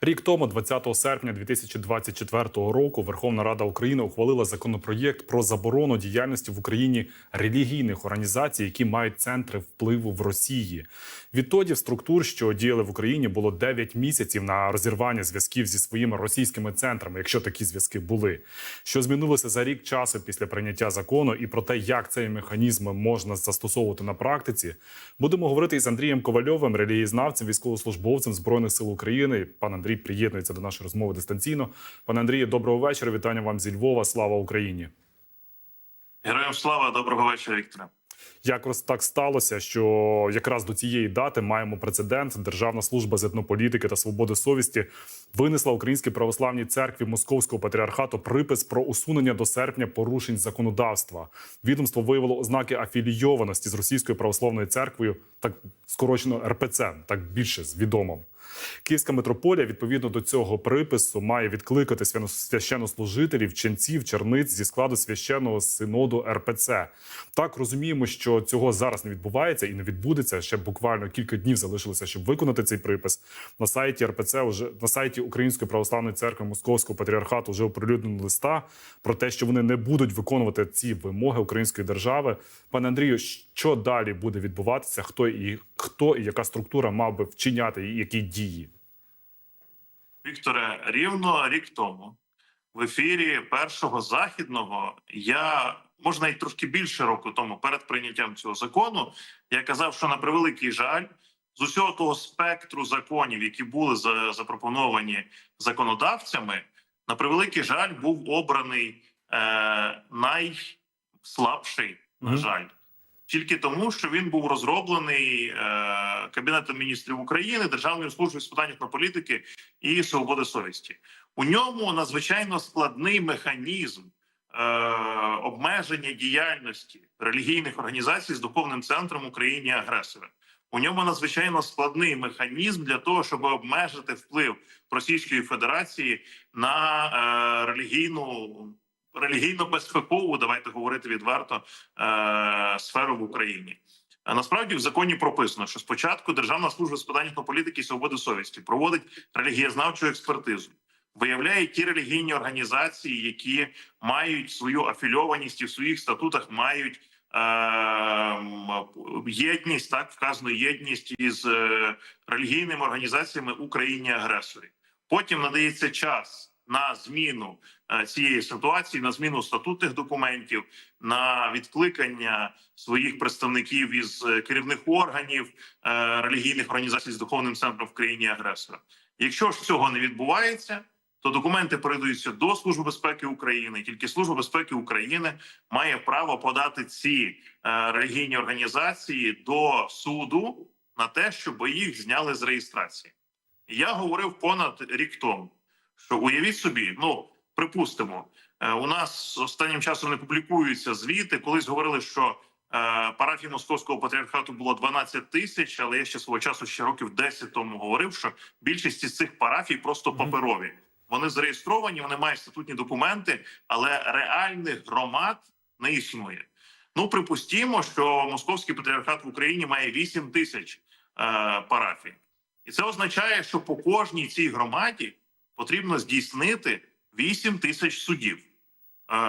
Рік тому, 20 серпня 2024 року, Верховна Рада України ухвалила законопроєкт про заборону діяльності в Україні релігійних організацій, які мають центри впливу в Росії. Відтоді в структур, що діяли в Україні, було 9 місяців на розірвання зв'язків зі своїми російськими центрами, якщо такі зв'язки були. Що змінилося за рік часу після прийняття закону, і про те, як цей механізм можна застосовувати на практиці, будемо говорити із Андрієм Ковальовим, релігієзнавцем, військовослужбовцем збройних сил України. Пан Андрій приєднується до нашої розмови дистанційно. Пане Андрію, доброго вечора. Вітання вам зі Львова. Слава Україні. Героям слава, доброго вечора, Вікторе. Якось так сталося, що якраз до цієї дати маємо прецедент. Державна служба з етнополітики та свободи совісті винесла Українській православній церкві Московського патріархату припис про усунення до серпня порушень законодавства. Відомство виявило ознаки афілійованості з російською православною церквою, так скорочено РПЦ, так більше відомо. Київська митрополія відповідно до цього припису має відкликати священнослужителів, ченців, черниць зі складу священного синоду РПЦ. Так розуміємо, що цього зараз не відбувається і не відбудеться. Ще буквально кілька днів залишилося, щоб виконати цей припис. На сайті РПЦ вже на сайті Української православної церкви Московського патріархату вже оприлюднено листа про те, що вони не будуть виконувати ці вимоги української держави. Пане Андрію, що далі буде відбуватися? Хто і хто і яка структура мав би вчиняти і які дії? Вікторе, рівно рік тому в ефірі першого західного я можна навіть трошки більше року тому, перед прийняттям цього закону, я казав, що на превеликий жаль, з усього того спектру законів, які були запропоновані законодавцями, на превеликий жаль, був обраний е, найслабший, на жаль. Тільки тому, що він був розроблений е, Кабінетом міністрів України, Державною службою з питань політики і свободи совісті. У ньому надзвичайно складний механізм е, обмеження діяльності релігійних організацій з духовним центром Україні агресора. У ньому надзвичайно складний механізм для того, щоб обмежити вплив Російської Федерації на е, релігійну релігійно-безпекову, давайте говорити відверто, е, сферу в Україні. А насправді в законі прописано, що спочатку Державна служба з питань політики і свободи совісті проводить релігієзнавчу експертизу, виявляє ті релігійні організації, які мають свою афільованість і в своїх статутах мають е, єдність, так вказано єдність із е, релігійними організаціями Україні агресорі. Потім надається час на зміну е, цієї ситуації, на зміну статутних документів, на відкликання своїх представників із е, керівних органів е, релігійних організацій з духовним центром в країні агресора. Якщо ж цього не відбувається, то документи передаються до Служби безпеки України. Тільки Служба безпеки України має право подати ці релігійні організації до суду на те, щоб їх зняли з реєстрації. Я говорив понад рік тому, що уявіть собі, ну припустимо, е, у нас останнім часом не публікуються звіти. Колись говорили, що е, парафій московського патріархату було 12 тисяч, але я ще свого часу ще років 10 тому говорив, що більшість із цих парафій просто паперові. Вони зареєстровані, вони мають статутні документи, але реальних громад не існує. Ну припустімо, що московський патріархат в Україні має 8 тисяч е, парафій, і це означає, що по кожній цій громаді потрібно здійснити 8 тисяч судів,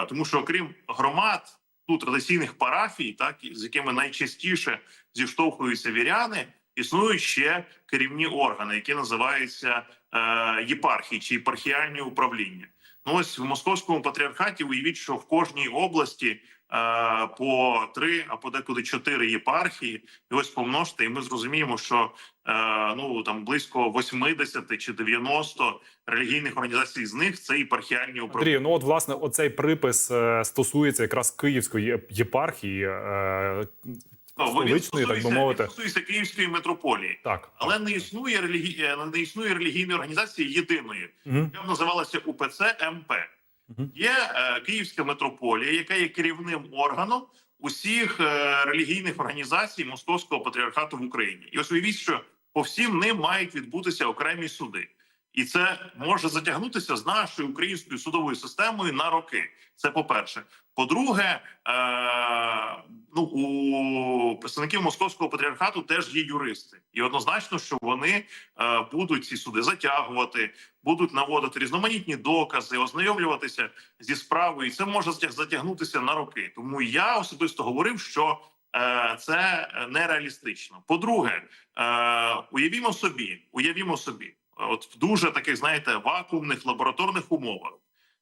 тому що окрім громад, ну традиційних парафій, так з якими найчастіше зіштовхуються віряни, існують ще керівні органи, які називаються е, єпархії чи єпархіальні управління. Ну ось в московському патріархаті уявіть, що в кожній області по три, а подекуди чотири єпархії, і ось помножте, і ми зрозуміємо, що е, ну там близько 80 чи 90 релігійних організацій з них це єпархіальні управління. Андрію, ну от власне оцей припис е, стосується якраз Київської єпархії. е, Ну, він стосується, так би мовити. він стосується Київської митрополії, Так, але не існує релігі... е, не існує релігійної організації єдиної, Мгм. яка б називалася УПЦ МП. Є е, Київська митрополія, яка є керівним органом усіх е, релігійних організацій Московського патріархату в Україні. І ось уявіть, що по всім ним мають відбутися окремі суди. І це може затягнутися з нашою українською судовою системою на роки. Це по-перше. По-друге, е- ну у представників московського патріархату теж є юристи, і однозначно, що вони е- будуть ці суди затягувати, будуть наводити різноманітні докази, ознайомлюватися зі справою, і це може затягнутися на роки. Тому я особисто говорив, що е- це нереалістично. По-друге, е- уявімо собі, уявімо собі, от в дуже таких, знаєте, вакуумних лабораторних умовах,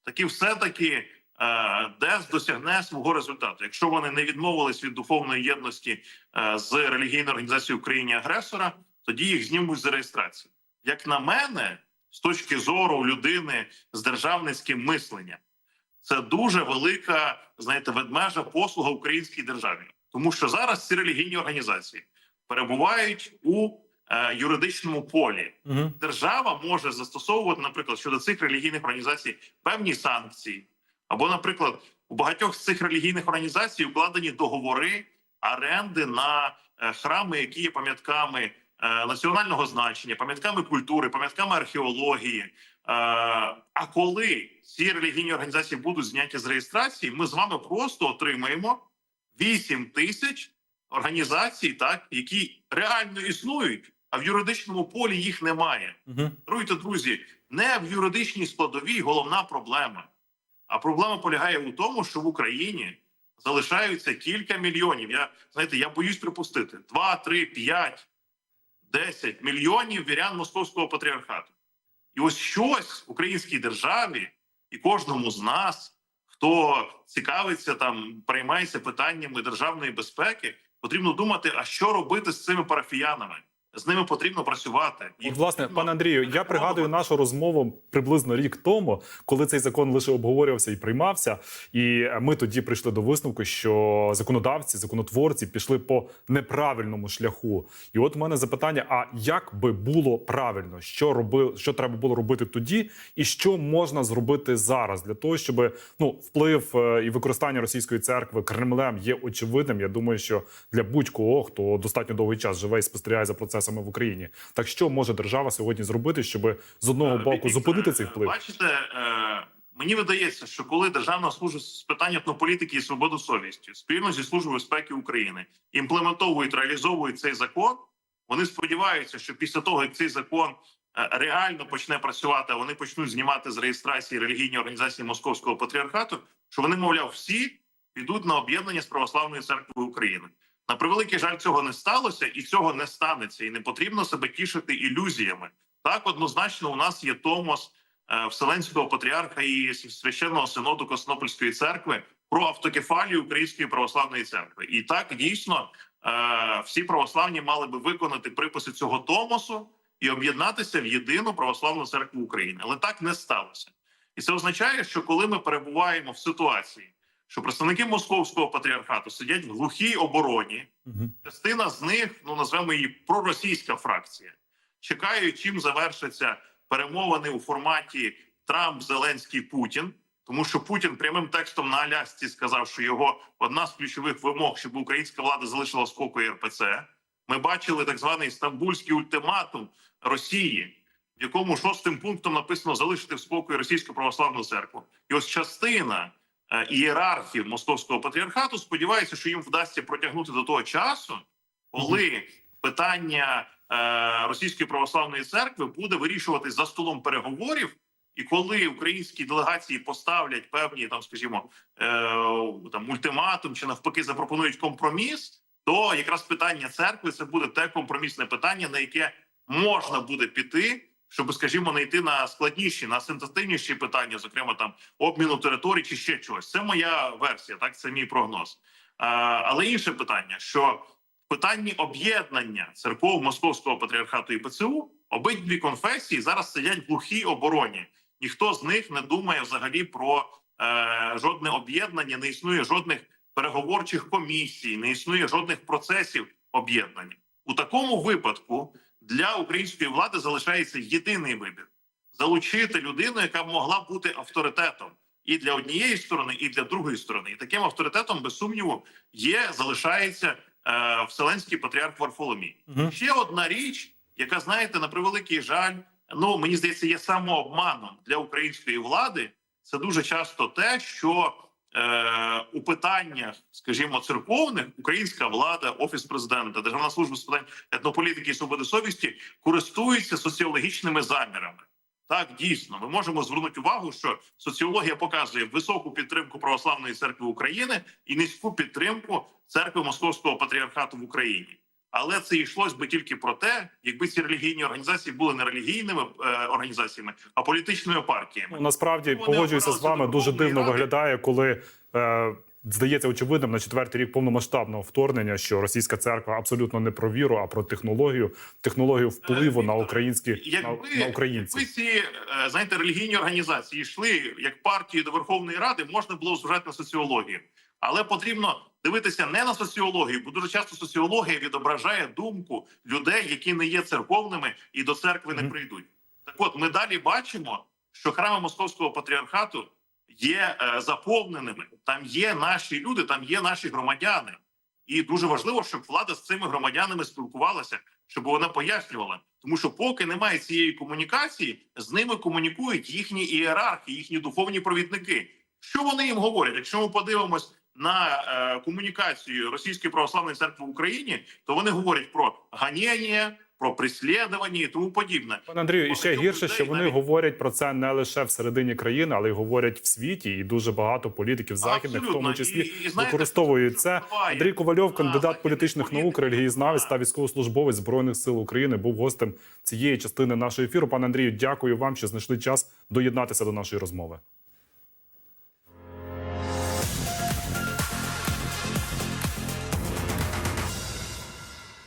таки все таки. е, ДЕС досягне свого результату, якщо вони не відмовились від духовної єдності е, з релігійною організацією Україні агресора, тоді їх знімуть з реєстрації. Як на мене, з точки зору людини з державницьким мисленням, це дуже велика, знаєте, ведмежа послуга українській державі, тому що зараз ці релігійні організації перебувають у юридичному полі. Угу. Держава може застосовувати, наприклад, щодо цих релігійних організацій певні санкції, або, наприклад, у багатьох з цих релігійних організацій укладені договори оренди на е, храми, які є пам'ятками е, національного значення, пам'ятками культури, пам'ятками археології. Е, А коли ці релігійні організації будуть зняті з реєстрації, ми з вами просто отримаємо 8 тисяч організацій, так які реально існують, а в юридичному полі їх немає. Угу. Даруйте, друзі, не в юридичній складовій головна проблема. А проблема полягає у тому, що в Україні залишаються кілька мільйонів. Я знаєте, я боюсь припустити 2, 3, 5, 10 мільйонів вірян московського патріархату. І ось щось в українській державі і кожному з нас, хто цікавиться там, приймається питаннями державної безпеки, потрібно думати, а що робити з цими парафіянами. З ними потрібно працювати. Їх От, власне, потрібно пане Андрію, я пригадую нашу розмову приблизно рік тому, коли цей закон лише обговорювався і приймався. І ми тоді прийшли до висновку, що законодавці, законотворці пішли по неправильному шляху. І от у мене запитання: а як би було правильно, що роби, що треба було робити тоді, і що можна зробити зараз для того, щоб ну вплив е, і використання російської церкви Кремлем є очевидним. Я думаю, що для будь-кого, хто достатньо довгий час живе і спостерігає за процесами в Україні, так що може держава сьогодні зробити, щоб з одного Е, боку зупинити цей е, вплив? Бачите, е, мені видається, що коли Державна служба з питань етнополітики і свободи совісті спільно зі службою безпеки України імплементовують реалізовують цей закон, вони сподіваються, що після того як цей закон реально почне працювати, а вони почнуть знімати з реєстрації релігійні організації Московського патріархату, що вони, мовляв, всі підуть на об'єднання з православною церквою України. На превеликий жаль, цього не сталося, і цього не станеться, і не потрібно себе тішити ілюзіями. Так, однозначно, у нас є Томос е, Вселенського патріарха і священного синоду Коснопольської церкви про автокефалію Української православної церкви. І так дійсно е, всі православні мали би виконати приписи цього Томосу і об'єднатися в єдину православну церкву України. Але так не сталося, і це означає, що коли ми перебуваємо в ситуації, що представники московського патріархату сидять в глухій обороні, Мгм. частина з них, ну назвемо її проросійська фракція, чекають, чим завершаться перемовини у форматі Трамп, Зеленський, Путін. Тому що Путін прямим текстом на Алясці сказав, що його одна з ключових вимог, щоб українська влада залишила спокій РПЦ. Ми бачили так званий стамбульський ультиматум Росії, в якому шостим пунктом написано залишити в спокій російську православну церкву. І ось частина ієрархів московського патріархату сподівається, що їм вдасться протягнути до того часу, коли питання е, російської православної церкви буде вирішувати за столом переговорів. І коли українські делегації поставлять певні там, скажімо, е, там ультиматум чи навпаки запропонують компроміс, то якраз питання церкви це буде те компромісне питання, на яке можна буде піти, щоб, скажімо, не йти на складніші, на сенситивніші питання, зокрема там обміну територій чи ще чогось. Це моя версія, так це мій прогноз. Але інше питання, що в питанні об'єднання церков Московського патріархату і ПЦУ обидві конфесії зараз сидять в глухій обороні. Ніхто з них не думає взагалі про е, жодне об'єднання, не існує жодних переговорчих комісій, не існує жодних процесів об'єднання. У такому випадку для української влади залишається єдиний вибір: залучити людину, яка б могла бути авторитетом і для однієї сторони, і для другої сторони. І таким авторитетом, без сумніву, є залишається е, Вселенський патріарх Варфоломій. Мгм. Ще одна річ, яка знаєте, на превеликий жаль, ну мені здається, є самообманом для української влади. Це дуже часто те, що у питаннях, скажімо, церковних українська влада, офіс президента, державна служба з питань етнополітики і свободи совісті користуються соціологічними замірами. Так, дійсно, ми можемо звернути увагу, що соціологія показує високу підтримку православної церкви України і низьку підтримку церкви Московського патріархату в Україні. Але це йшлось би тільки про те, якби ці релігійні організації були не релігійними е, організаціями, а політичними партіями. Ну, насправді погоджуюся з вами. Дуже дивно Ради. виглядає, коли е, здається очевидним на четвертий рік повномасштабного вторгнення, що російська церква абсолютно не про віру, а про технологію, технологію впливу на українські на, Якби, на українців. якби ці е, знаєте релігійні організації йшли як партії до Верховної Ради, можна було зважати на соціологію, але потрібно дивитися не на соціологію, бо дуже часто соціологія відображає думку людей, які не є церковними і до церкви не прийдуть. Так, от ми далі бачимо, що храми московського патріархату є е, заповненими. Там є наші люди, там є наші громадяни. І дуже важливо, щоб влада з цими громадянами спілкувалася, щоб вона пояснювала. Тому що поки немає цієї комунікації, з ними комунікують їхні ієрархи, їхні духовні провідники. Що вони їм говорять? Якщо ми подивимось на е, комунікацію Російської православної церкви в Україні, то вони говорять про ганення, про преслідування і тому подібне. Пане Андрію, і ще гірше, людей що вони навіть- говорять про це не лише всередині країни, але й говорять в світі, і дуже багато політиків західних, в тому числі, І- і знаєте, використовують це. впливає Андрій Ковальов, кандидат західних політичних наук, політиків, релігієзнавець та військовослужбовець збройних сил України, був гостем цієї частини нашого ефіру. Пане Андрію, дякую вам, що знайшли час доєднатися до нашої розмови.